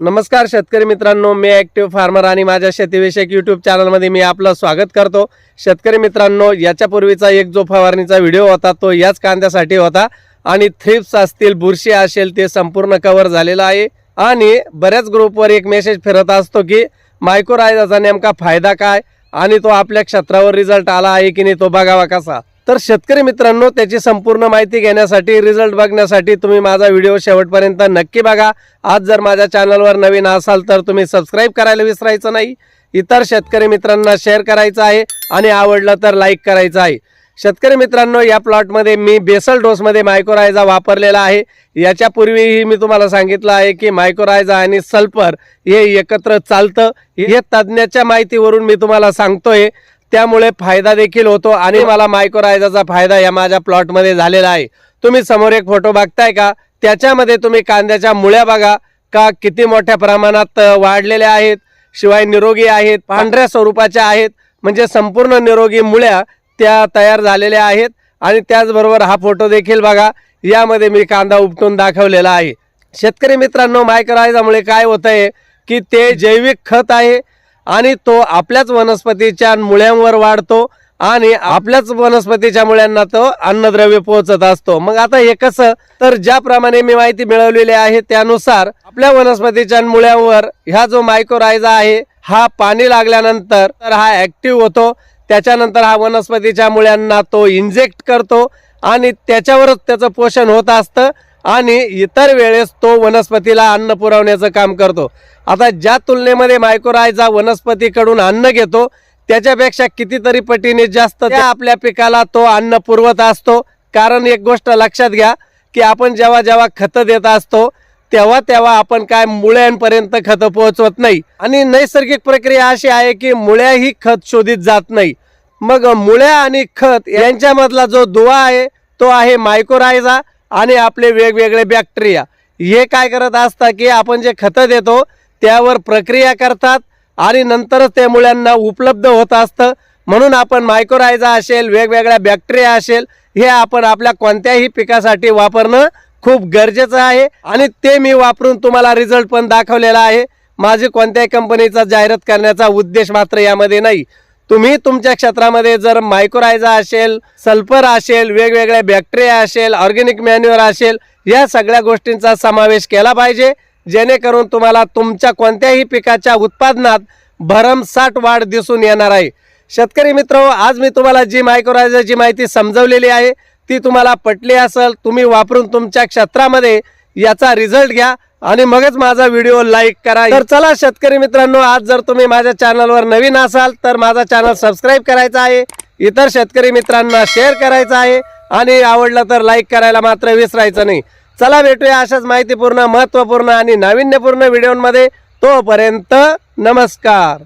नमस्कार शेतकरी मित्रांनो मी ॲक्टिव्ह फार्मर आणि माझ्या शेतीविषयक यूट्यूब चॅनलमध्ये मी आपलं स्वागत करतो. शेतकरी मित्रांनो याच्यापूर्वीचा एक जो फवारणीचा व्हिडिओ होता तो याच कांद्यासाठी होता. आणि थ्रिप्स असतील बुरशी असेल ते संपूर्ण कव्हर झालेलं आहे. आणि बऱ्याच ग्रुपवर एक मेसेज फिरत असतो की मायक्रोरायझाचा नेमका फायदा काय? आणि तो आपल्या क्षेत्रावर रिझल्ट आला आहे की नाही तो बघावा कसा? तर शेतकरी मित्रांनो त्याची संपूर्ण माहिती घेण्यासाठी रिझल्ट बघण्यासाठी तुम्ही माझा व्हिडिओ शेवटपर्यंत नक्की बघा. आज जर माझ्या चॅनलवर नवीन असाल तर तुम्ही सबस्क्राईब करायला विसरायचं नाही. इतर शेतकरी मित्रांना शेअर करायचं आहे आणि आवडलं तर लाईक करायचं आहे. शेतकरी मित्रांनो या प्लॉटमध्ये मी बेसल डोसमध्ये मायक्रोरायझा वापरलेला आहे. याच्यापूर्वीही मी तुम्हाला सांगितलं आहे की मायक्रोरायझा आणि सल्फर हे एकत्र चालतं. हे तज्ज्ञाच्या माहितीवरून मी तुम्हाला सांगतोय. त्यामुळे फायदा देखील होतो आणि मला मायक्रोरायझाचा फायदा या माझ्या प्लॉटमध्ये झालेला आहे. तुम्ही समोर एक फोटो बघताय का? त्याच्यामध्ये तुम्ही कांद्याच्या मुळ्या बघा का किती मोठ्या प्रमाणात वाढलेल्या आहेत. शिवाय निरोगी आहेत पांढऱ्या स्वरूपाच्या आहेत. म्हणजे संपूर्ण निरोगी मुळ्या त्या तयार झालेल्या आहेत. आणि त्याचबरोबर हा फोटो देखील बघा. यामध्ये मी कांदा उपटून दाखवलेला आहे. शेतकरी मित्रांनो मायक्रोरायझामुळे काय होत आहे की ते जैविक खत आहे. आणि तो आपल्याच वनस्पतीच्या मुळ्यांवर वाढतो आणि आपल्याच वनस्पतीच्या मुळ्यांना तो अन्नद्रव्य पोहोचत असतो. मग आता हे कसं? तर ज्याप्रमाणे मी माहिती मिळवलेली आहे त्यानुसार आपल्या वनस्पतीच्या मुळ्यांवर ह्या जो मायक्रोरायझा आहे हा पाणी लागल्यानंतर तर हा ऍक्टिव्ह होतो. त्याच्यानंतर हा वनस्पतीच्या मुळ्यांना तो इंजेक्ट करतो आणि त्याच्यावरच त्याचं पोषण होत असतं. आणि इतर वेळेस तो वनस्पतीला अन्न पुरवण्याचं काम करतो. आता ज्या तुलनेमध्ये मायक्रोरायझा वनस्पतीकडून अन्न घेतो त्याच्यापेक्षा कितीतरी पटीने जास्त त्या आपल्या पिकाला तो अन्न पुरवत असतो. कारण एक गोष्ट लक्षात घ्या की आपण जेव्हा जेव्हा खतं देत असतो तेव्हा तेव्हा आपण काय मुळ्यांपर्यंत खतं पोहोचवत नाही. आणि नैसर्गिक प्रक्रिया अशी आहे की मुळ्याही खत शोधित जात नाही. मग मुळ्या आणि खत यांच्यामधला जो दुवा आहे तो आहे मायक्रोरायझा आणि आपले वेगवेगळे बॅक्टेरिया हे काय करत असतात की आपण जे खतं देतो त्यावर प्रक्रिया करतात आणि नंतरच ते मुळ्यांना उपलब्ध होत असतं. म्हणून आपण मायक्रोरायझा असेल वेगवेगळ्या बॅक्टेरिया असेल हे आपण आपल्या कोणत्याही पिकासाठी वापरणं खूप गरजेचं आहे. आणि ते मी वापरून तुम्हाला रिझल्ट पण दाखवलेला आहे. माझी कोणत्याही कंपनीचा जाहिरात करण्याचा उद्देश मात्र यामध्ये नाही. तुम्ही तुमच्या क्षेत्रामध्ये जर मायक्रोरायझा असेल सल्फर असेल वेगवेगळ्या बॅक्टेरिया असेल ऑर्गॅनिक मॅन्युअर असेल या सगळ्या गोष्टींचा समावेश केला पाहिजे. जेणेकरून तुम्हाला तुमच्या कोणत्याही पिकाच्या उत्पादनात भरमसाठ वाढ दिसून येणार आहे. शेतकरी मित्र आज मी तुम्हाला जी मायक्रोरायझरची माहिती समजवलेली आहे ती तुम्हाला पटली असेल तुम्ही वापरून तुमच्या क्षेत्रामध्ये याचा रिझल्ट घ्या. आणि मगच माझा व्हिडिओ लाईक करा. तर चला शेतकरी मित्रांनो आज जर तुम्ही माझ्या चॅनलवर नवीन असाल तर माझा चॅनल सबस्क्राईब करायचा आहे. इतर शेतकरी मित्रांना शेअर करायचा आहे. आणि आवडलं तर लाईक करायला मात्र विसरायचं नाही. चला भेटूया अशाच माहितीपूर्ण महत्त्वपूर्ण आणि नाविन्यपूर्ण व्हिडिओमध्ये तोपर्यंत नमस्कार.